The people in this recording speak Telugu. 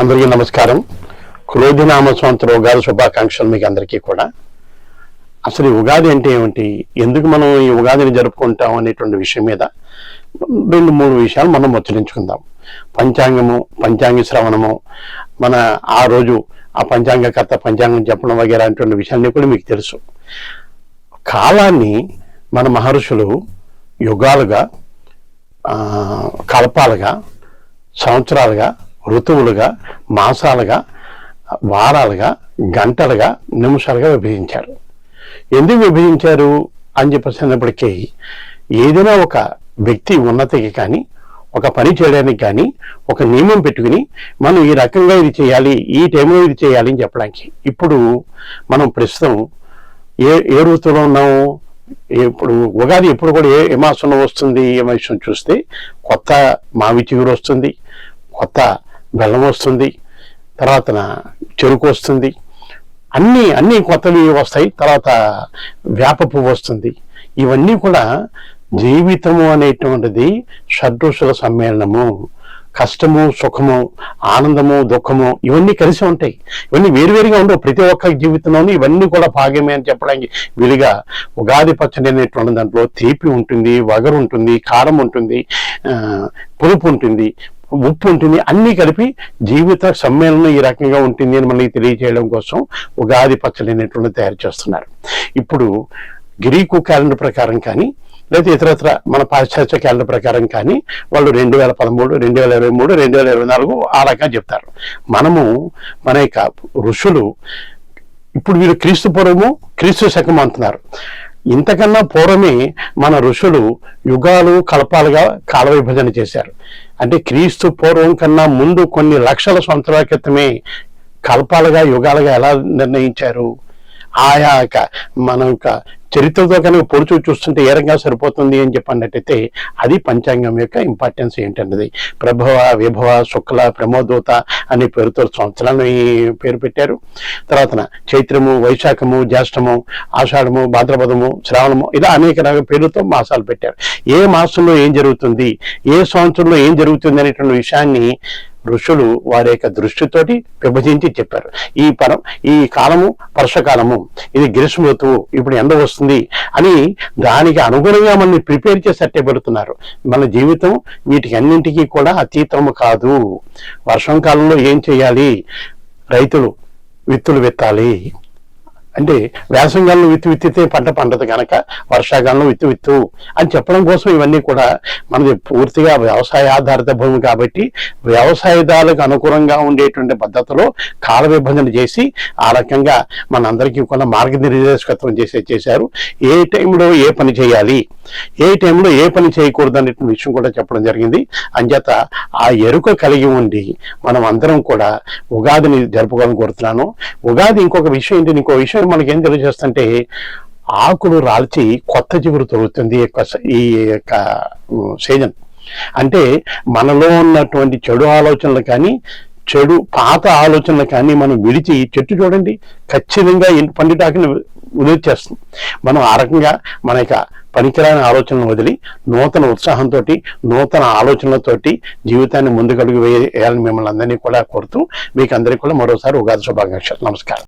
అందరికీ నమస్కారం. క్రోధినామ సంవత్సరం ఉగాది శుభాకాంక్షలు మీకు అందరికీ కూడా. అసలు ఈ ఉగాది అంటే ఏమిటి? ఎందుకు మనం ఈ ఉగాదిని జరుపుకుంటాం అనేటువంటి విషయం మీద రెండు మూడు విషయాలు మనం ముచ్చరించుకుందాం పంచాంగము పంచాంగ శ్రవణము మన ఆ రోజు ఆ పంచాంగకర్త పంచాంగం చెప్పడం వగేరా అటువంటి విషయాన్ని కూడా మీకు తెలుసు. కాలాన్ని మన మహర్షులు యుగాలుగా కల్పాలుగా సంవత్సరాలుగా ఋతువులుగా మాసాలుగా వారాలుగా గంటలుగా నిమిషాలుగా విభజించారు ఎందుకు విభజించారు? అని చెప్పేసి అన్నప్పటికీ ఏదైనా ఒక వ్యక్తి ఉన్నతికి కానీ ఒక పని చేయడానికి కానీ ఒక నియమం పెట్టుకుని మనం ఈ రకంగా ఇది చేయాలి ఈ టైంలో ఇది చేయాలి అని చెప్పడానికి. ఇప్పుడు మనం ప్రస్తుతం ఏ ఏ ఋతువులో ఉన్నాము? ఇప్పుడు ఉగాది ఎప్పుడు కూడా ఏ ఏ మాసంలో వస్తుంది? ఏ చూస్తే కొత్త మావి చిగురు వస్తుంది. కొత్త బెల్లం వస్తుంది తర్వాత చెరుకు వస్తుంది. అన్నీ అన్నీ కొత్తవి వస్తాయి తర్వాత వేప పువ్వు వస్తుంది. ఇవన్నీ కూడా జీవితము అనేటువంటిది షడ్రుషుల సమ్మేళనము. కష్టము సుఖము ఆనందము దుఃఖము ఇవన్నీ కలిసి ఉంటాయి. ఇవన్నీ వేరువేరుగా ఉండవు. ప్రతి ఒక్క జీవితంలోనూ ఇవన్నీ కూడా భాగమే అని చెప్పడానికి వీలుగా ఉగాది పచ్చడి అనేటువంటి దాంట్లో తీపి ఉంటుంది వగరు ఉంటుంది కారం ఉంటుంది పులుపు ఉంటుంది. ఉప్పు ఉంటుంది అన్నీ కలిపి జీవిత సమ్మేళనం ఈ రకంగా ఉంటుంది అని మనకి తెలియజేయడం కోసం ఉగాది పచ్చడి అనేటువంటి తయారు చేస్తున్నారు. ఇప్పుడు గ్రీకు క్యాలెండర్ ప్రకారం కానీ లేదా ఇతరత్ర మన పాశ్చాత్య క్యాలెండర్ ప్రకారం కానీ వాళ్ళు రెండు వేల పదమూడు రెండు వేల ఇరవై మూడు రెండు వేల ఇరవై నాలుగు ఆ రకంగా చెప్తారు. మనము మన యొక్క ఋషులు ఇప్పుడు వీరు క్రీస్తు పూర్వము క్రీస్తు శకం అంటున్నారు. ఇంతకన్నా పూర్వమే మన ఋషులు యుగాలు కల్పాలుగా కాల విభజన చేశారు. అంటే క్రీస్తు పూర్వం కన్నా ముందు కొన్ని లక్షల సంవత్సరాల క్రితమే కల్పాలుగా యుగాలుగా ఎలా నిర్ణయించారు? ఆయా యొక్క మన యొక్క చరిత్రతో కనుక పొడుచు చూస్తుంటే ఏ సరిపోతుంది అని చెప్పన్నట్టయితే అది పంచాంగం యొక్క ఇంపార్టెన్స్ ఏంటన్నది. ప్రభవ విభవ శుక్ల ప్రమోదూత అనే పేరుతో సంవత్సరాలను పేరు పెట్టారు. తర్వాత చైత్రము వైశాఖము జ్యేష్ఠము ఆషాఢము భాద్రపదము శ్రావణము ఇలా అనేక రకాల పేరుతో మాసాలు పెట్టారు. ఏ మాసంలో ఏం జరుగుతుంది? ఏ సంవత్సరంలో ఏం జరుగుతుంది అనేటువంటి విషయాన్ని ఋషులు వారి యొక్క దృష్టితోటి విభజించి చెప్పారు. ఈ పరం ఈ కాలము వర్షకాలము. ఇది గ్రీష్మ ఋతువు ఇప్పుడు ఎండ వస్తుంది అని దానికి అనుగుణంగా మనల్ని ప్రిపేర్ చేసి అట్టే పెడుతున్నారు. మన జీవితం వీటికి అన్నింటికీ కూడా అతీతము కాదు. వర్షం కాలంలో ఏం చేయాలి? రైతులు విత్తులు విత్తాలి. అంటే వేసంగాలంలో విత్తు విత్తితే పంట పండదు కనుక వర్షాకాలంలో విత్తు విత్తు అని చెప్పడం కోసం ఇవన్నీ కూడా మనది పూర్తిగా వ్యవసాయ ఆధారిత భూమి కాబట్టి వ్యవసాయదారులకు అనుకూలంగా ఉండేటువంటి పద్ధతిలో కాల విభజన చేసి ఆ రకంగా మనందరికీ కూడా మార్గనిర్దేశకత్వం చేసే చేశారు. ఏ టైంలో ఏ పని చేయాలి ఏ టైంలో ఏ పని చేయకూడదు అనే విషయం కూడా చెప్పడం జరిగింది. అంచేత ఆ ఎరుక కలిగి ఉండి మనం అందరం కూడా ఉగాదిని జరుపుకోవాలని కోరుతున్నాను. ఉగాది ఇంకొక విషయం ఏంటి? ఇంకో విషయం మనకి ఏం తెలియజేస్తుంటే ఆకులు రాల్చి కొత్త చిగురు తొలుగుతుంది ఈ యొక్క సీజన్. అంటే మనలో ఉన్నటువంటి చెడు ఆలోచనలు కానీ చెడు పాత ఆలోచనలు కానీ మనం విడిచి చెట్టు చూడండి ఖచ్చితంగా ఇంటి పండిటాకుని వదిలిచేస్తుంది మనం ఆ రకంగా మన యొక్క పనికిరాని ఆలోచనలు వదిలి నూతన ఉత్సాహంతో నూతన ఆలోచనలతోటి జీవితాన్ని ముందుకడుగు వేయాలని మిమ్మల్ని అందరినీ కూడా కోరుతూ మీకు అందరికీ కూడా మరోసారి ఉగాది శుభాకాంక్షలు. నమస్కారం.